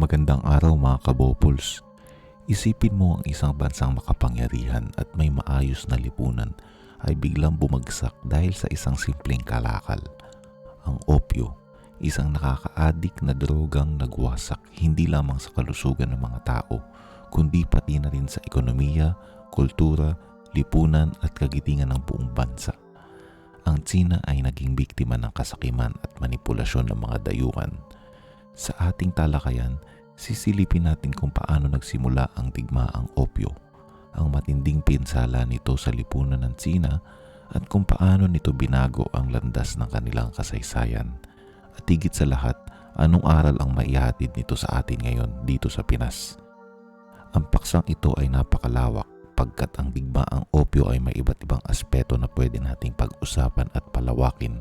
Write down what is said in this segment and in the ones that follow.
Magandang araw mga kabopols. Isipin mo ang isang bansang makapangyarihan at may maayos na lipunan ay biglang bumagsak dahil sa isang simpleng kalakal. Ang opyo, isang nakakaadik na drogang nagwasak hindi lamang sa kalusugan ng mga tao, kundi pati na rin sa ekonomiya, kultura, lipunan at kagitingan ng buong bansa. Ang Tsina ay naging biktima ng kasakiman at manipulasyon ng mga dayuhan. Sa ating talakayan, sisilipin natin kung paano nagsimula ang digmaang opyo, ang matinding pinsala nito sa lipunan ng Tsina at kung paano nito binago ang landas ng kanilang kasaysayan. At higit sa lahat, anong aral ang maihatid nito sa atin ngayon dito sa Pinas. Ang paksang ito ay napakalawak pagkat ang digmaang opyo ay may iba't ibang aspeto na pwede nating pag-usapan at palawakin.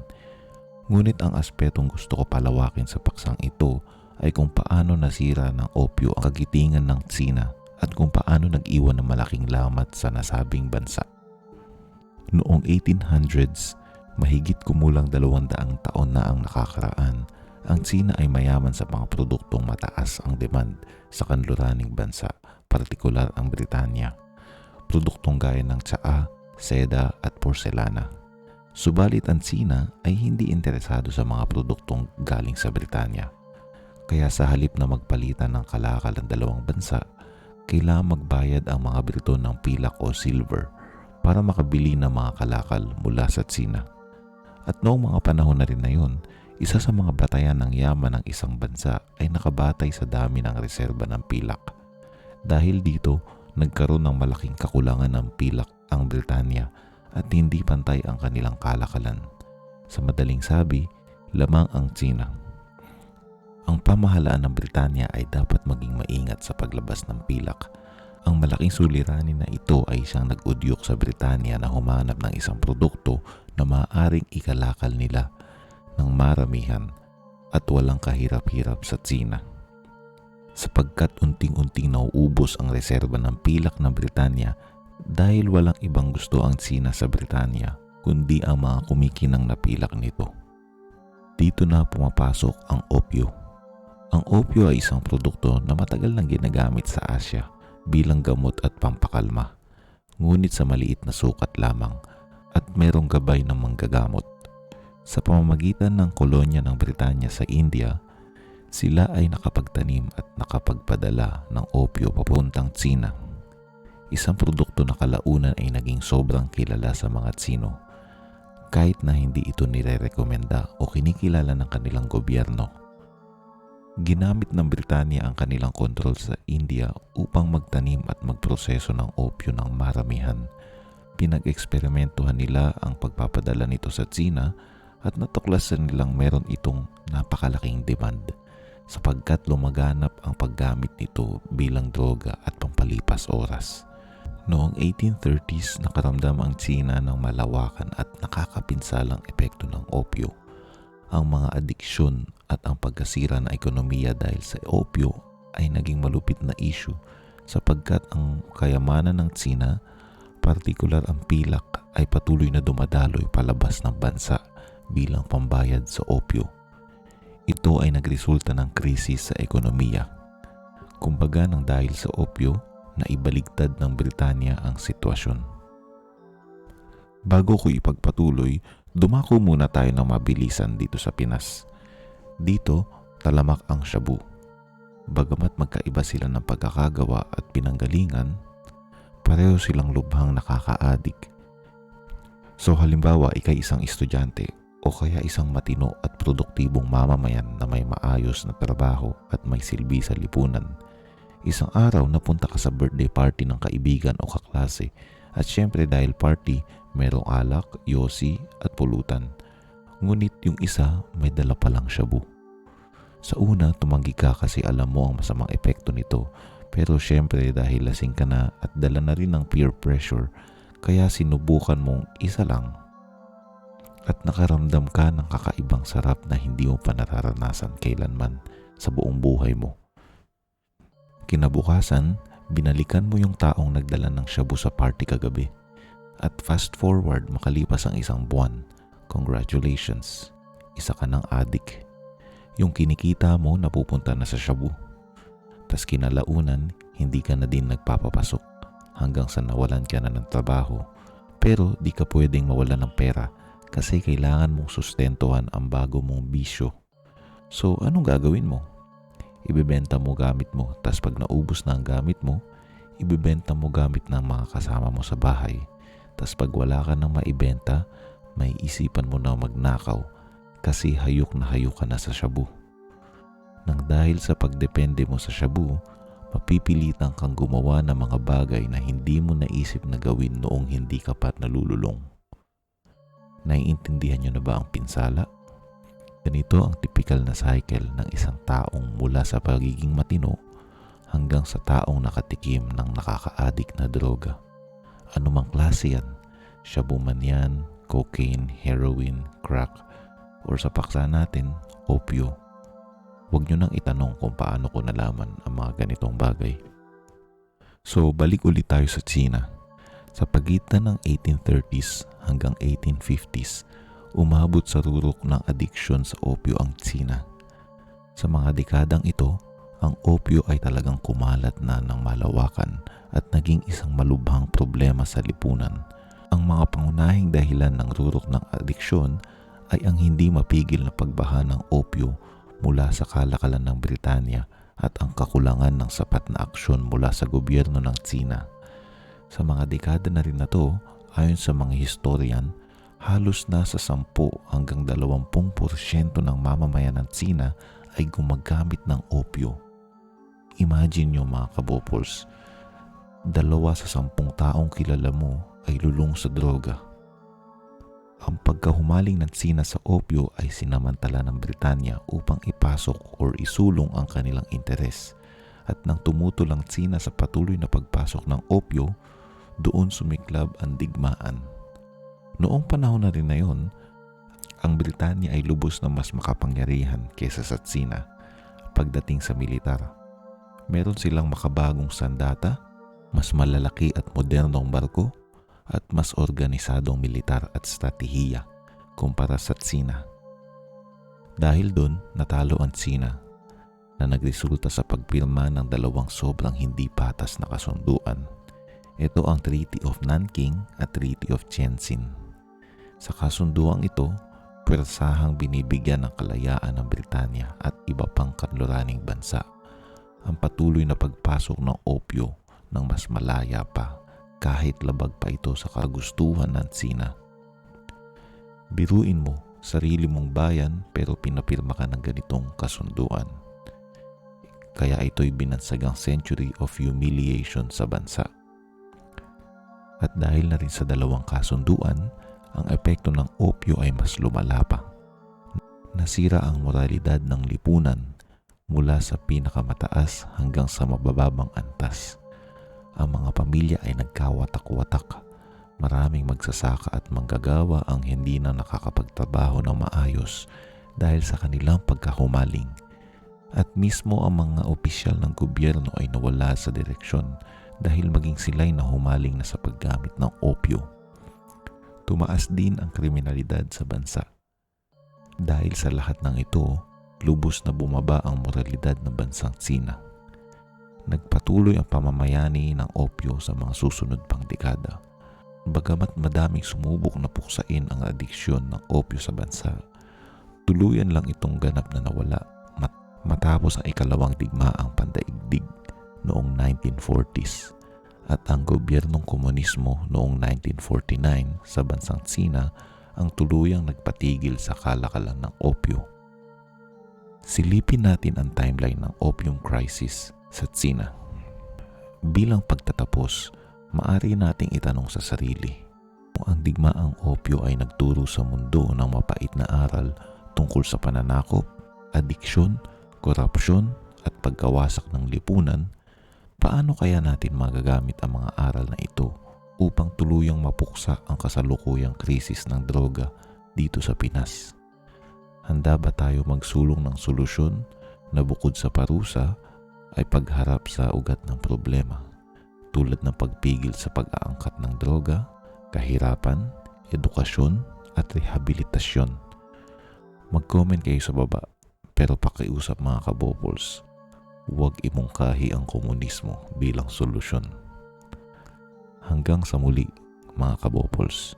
Ngunit ang aspetong gusto ko palawakin sa paksang ito ay kung paano nasira ng opyo ang kagitingan ng Tsina at kung paano nag-iwan ng malaking lamat sa nasabing bansa. Noong 1800s, mahigit kumulang dalawang daang taon na ang nakakaraan, ang Tsina ay mayaman sa mga produktong mataas ang demand sa kanluraning bansa, partikular ang Britanya. Produktong gaya ng tsaa, seda at porselana. Subalit ang Tsina ay hindi interesado sa mga produktong galing sa Britanya kaya sa halip na magpalitan ng kalakal ng dalawang bansa, kailangan magbayad ang mga Briton ng pilak o silver para makabili ng mga kalakal mula sa Tsina. At noong mga panahon na rin na yun, isa sa mga batayan ng yaman ng isang bansa ay nakabatay sa dami ng reserba ng pilak. Dahil dito, nagkaroon ng malaking kakulangan ng pilak ang Britanya at hindi pantay ang kanilang kalakalan. Sa madaling sabi, lamang ang Tsina. Ang pamahalaan ng Britanya ay dapat maging maingat sa paglabas ng pilak. Ang malaking suliranin na ito ay siyang nag-udyok sa Britanya na humanap ng isang produkto na maaaring ikalakal nila ng maramihan at walang kahirap-hirap sa Tsina. Sapagkat unting-unting nauubos ang reserba ng pilak ng Britanya dahil walang ibang gusto ang Tsina sa Britanya kundi ang mga kumikinang na pilak nito. Dito na pumapasok ang opyo ang opyo ay isang produkto na matagal nang ginagamit sa Asya bilang gamot at pampakalma, ngunit sa maliit na sukat lamang at merong gabay ng manggagamot. Sa pamamagitan ng kolonya ng Britanya sa India, sila ay nakapagtanim at nakapagpadala ng opyo papuntang Tsina. Isang produkto na kalaunan ay naging sobrang kilala sa mga Tsino kahit na hindi ito nire-rekomenda o kinikilala ng kanilang gobyerno ginamit ng Britanya ang kanilang kontrol sa India upang magtanim at magproseso ng opyo ng maramihan. Pinag-eksperimentuhan nila ang pagpapadala nito sa Tsina at natuklasan nilang meron itong napakalaking demand sapagkat lumaganap ang paggamit nito bilang droga at pampalipas oras. Noong 1830s, nakaramdam ang Tsina ng malawakan at nakakapinsalang epekto ng opyo ang mga adiksyon at ang pagkasira ng ekonomiya dahil sa opyo ay naging malupit na issue sapagkat ang kayamanan ng Tsina, partikular ang pilak, ay patuloy na dumadaloy palabas ng bansa bilang pambayad sa opyo. Ito ay nagresulta ng krisis sa ekonomiya. Kumbaga nang dahil sa opyo, na ibaligtad ng Britanya ang sitwasyon. Bago ko ipagpatuloy, Dumako muna tayo ng mabilisan dito sa Pinas. Dito, talamak ang shabu. Bagamat magkaiba sila ng pagkakagawa at pinanggalingan, pareho silang lubhang nakakaadik. So halimbawa, ikay isang estudyante o kaya isang matino at produktibong mamamayan na may maayos na trabaho at may silbi sa lipunan. Isang araw napunta ka sa birthday party ng kaibigan o kaklase at syempre dahil party, merong alak, yosi at pulutan. Ngunit yung isa may dala palang shabu. Sa una, tumanggi ka kasi alam mo ang masamang epekto nito. Pero syempre dahil lasing ka na at dala na rin ng peer pressure, kaya sinubukan mong isa lang. At nakaramdam ka ng kakaibang sarap na hindi mo pa nararanasan kailanman sa buong buhay mo. Kinabukasan, binalikan mo yung taong nagdala ng shabu sa party kagabi. At fast forward makalipas ang isang buwan, congratulations, isa ka ng adik. Yung kinikita mo napupunta na sa shabu. tas kinalaunan hindi ka na din nagpapapasok hanggang sa nawalan ka na ng trabaho. Pero di ka pwedeng mawalan ng pera kasi kailangan mong sustentuhan ang bago mong bisyo. So anong gagawin mo? Ibebenta mo gamit mo tas pag naubos na ang gamit mo, ibebenta mo gamit ng mga kasama mo sa bahay. Tas pag wala ka nang maibenta, may isipan mo na magnakaw kasi hayok na hayok ka na sa shabu. Nang dahil sa pagdepende mo sa shabu, mapipilitan kang gumawa ng mga bagay na hindi mo naisip na gawin noong hindi ka pat nalululong. Naiintindihan nyo na ba ang pinsala? Ganito ang typical na cycle ng isang taong mula sa pagiging matino hanggang sa taong nakatikim ng nakaka-addict na droga. Anumang klase yan, shabu man yan, cocaine, heroin, crack, or sa paksa natin, opio. Huwag nyo nang itanong kung paano ko nalaman ang mga ganitong bagay. So balik ulit tayo sa China. Sa pagitan ng 1830s hanggang 1850s, umabot sa rurok ng addiction sa opio ang China. Sa mga dekadang ito, ang opio ay talagang kumalat na ng malawakan at naging isang malubhang problema sa lipunan. Ang mga pangunahing dahilan ng rurok ng adiksyon ay ang hindi mapigil na pagbaha ng opio mula sa kalakalan ng Britanya at ang kakulangan ng sapat na aksyon mula sa gobyerno ng China. Sa mga dekada na rin na to, ayon sa mga historian, halos nasa 10 hanggang 20% ng mamamayan ng China ay gumagamit ng opio. Imagine nyo mga kabopols, dalawa sa sampung taong kilala mo ay lulong sa droga. Ang pagkahumaling ng China sa opio ay sinamantala ng Britanya upang ipasok or isulong ang kanilang interes. At nang tumutol ang China sa patuloy na pagpasok ng opio, doon sumiklab ang digmaan. Noong panahon na rin na yon, ang Britanya ay lubos na mas makapangyarihan kaysa sa China pagdating sa militar. Meron silang makabagong sandata, mas malalaki at modernong barko, at mas organisadong militar at stratehiya kumpara sa Tsina. Dahil doon, natalo ang Tsina na nagresulta sa pagpirma ng dalawang sobrang hindi patas na kasunduan. Ito ang Treaty of Nanking at Treaty of Tianjin. Sa kasunduang ito, pwersahang binibigyan ng kalayaan ng Britanya at iba pang kanluraning bansa ang patuloy na pagpasok ng opyo ng mas malaya pa kahit labag pa ito sa kagustuhan ng Sina. Biruin mo, sarili mong bayan pero pinapirma ka ng ganitong kasunduan. Kaya ito'y binansagang century of humiliation sa bansa. At dahil na rin sa dalawang kasunduan, ang epekto ng opyo ay mas lumala pa. Nasira ang moralidad ng lipunan mula sa pinakamataas hanggang sa mabababang antas ang mga pamilya ay nagkawatak-watak. Maraming magsasaka at manggagawa ang hindi na nakakapagtrabaho ng maayos dahil sa kanilang pagkahumaling. At mismo ang mga opisyal ng gobyerno ay nawala sa direksyon dahil maging sila'y nahumaling na sa paggamit ng opyo. Tumaas din ang kriminalidad sa bansa. Dahil sa lahat ng ito, lubos na bumaba ang moralidad ng bansang Sina nagpatuloy ang pamamayani ng opyo sa mga susunod pang dekada. Bagamat madaming sumubok na puksain ang adiksyon ng opyo sa bansa, tuluyan lang itong ganap na nawala mat matapos ang ikalawang digmaang pandaigdig noong 1940s at ang gobyernong komunismo noong 1949 sa bansang Sina ang tuluyang nagpatigil sa kalakalan ng opyo. Silipin natin ang timeline ng opium crisis sa Tsina. Bilang pagtatapos, maari nating itanong sa sarili kung ang digmaang opyo ay nagturo sa mundo ng mapait na aral tungkol sa pananakop, adiksyon, korupsyon at pagkawasak ng lipunan, paano kaya natin magagamit ang mga aral na ito upang tuluyang mapuksa ang kasalukuyang krisis ng droga dito sa Pinas? Handa ba tayo magsulong ng solusyon na bukod sa parusa ay pagharap sa ugat ng problema tulad ng pagpigil sa pag-aangkat ng droga, kahirapan, edukasyon at rehabilitasyon. Mag-comment kayo sa baba pero pakiusap mga kabobols. Huwag imungkahi ang komunismo bilang solusyon. Hanggang sa muli, mga kabopols.